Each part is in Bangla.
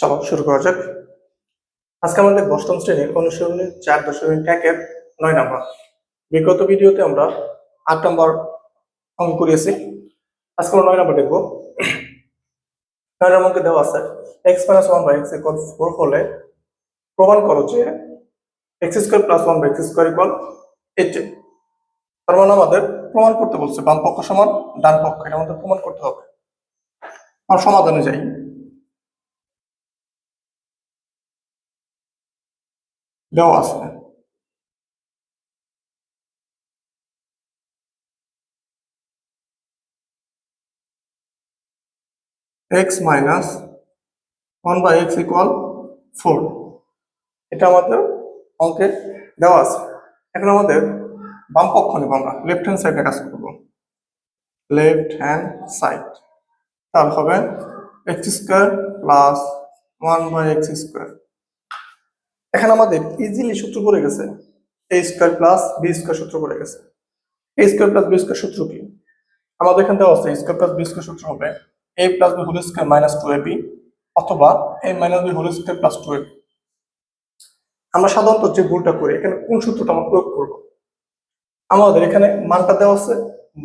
চলো শুরু করা যাক। আজকে আমাদের অষ্টম শ্রেণির অনুশীলনী চার দশমিক একের নয় নম্বর। বিগত ভিডিওতে আমরা আট নম্বর অঙ্ক করিয়েছি আজকে আমরা নয় নম্বর দেখব। নয় নম্বর অঙ্কে দেওয়া আছে x minus one by x equal four হলে প্রমাণ করো যে x square plus one by x square equal eight তার মানে আমাদের প্রমাণ করতে বলছে বাম পক্ষ সমান ডান পক্ষ, এটা আমাদের প্রমাণ করতে হবে। আমরা সমাধানে যাই। দেওয়া আছে x minus one by x equal four এটা আমাদের অঙ্কে দেওয়া আছে। এখন আমাদের বাম পক্ষ নেব আমরা। লেফট হ্যান্ড সাইডে কাজ করব। লেফট হ্যান্ড সাইড তাহলে হবে x square plus one by x square এখানে আমাদের ইজিলি সূত্র পড়ে গেছে A square plus B square সূত্র পড়ে গেছে। A square plus B square সূত্র কি? আমাদের এখানে দেওয়া আছে স্কোয়ার প্লাস বি স্কোয়ার সূত্র হবে A plus B whole square minus two A B অথবা A minus B whole square plus two A আমরা সাধারণত যে ভুলটা করি, এখানে কোন সূত্রটা আমরা প্রয়োগ করব? আমাদের এখানে মানটা দেওয়া আছে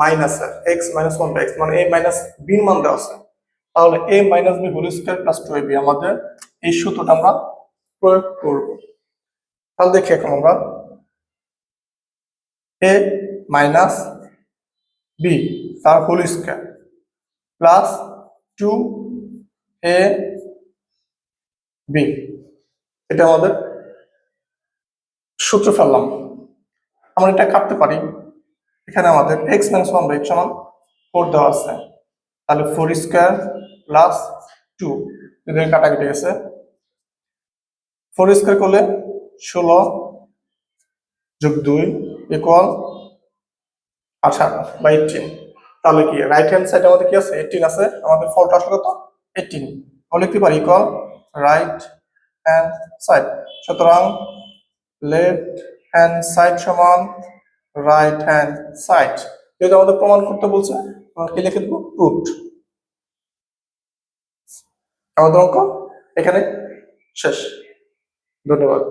মাইনাস আর এক্স মাইনাস ওয়ান এক্স মানে এ মাইনাস বির মান দেওয়া আছে। তাহলে A minus B whole square plus two A B আমাদের এই সূত্রটা আমরা প্রয়োগ করব। তাহলে দেখি এখন আমরা এ মাইনাস বি তার whole square plus two A B এটা আমাদের সূত্র ফেললাম। আমরা এটা কাটতে পারি। এখানে আমাদের এক্স মাইনাস ওয়ান বাই সমান ফোর দেওয়া আছে। তাহলে ফোর স্কোয়ার প্লাস টু এদের কাটা কেটে গেছে। ফোর স্কোয়ার করলে ষোলো যোগ দুই ইকুয়াল আঠারো বা এইটিন তাহলে কি রাইট হ্যান্ড সাইড আমাদের কি আছে? এইটিন আছে। আমাদের ফলটা আসলে কত এইটিন লিখতে পারি ইকুয়াল রাইট হ্যান্ড সাইড সুতরাং লেফট হ্যান্ড সাইড সমান রাইট হ্যান্ড সাইড যেহেতু আমাদের প্রমাণ করতে বলছে, আমরা কি লিখে দেবো? রুট আমাদের অঙ্ক এখানে শেষ। ধন্যবাদ।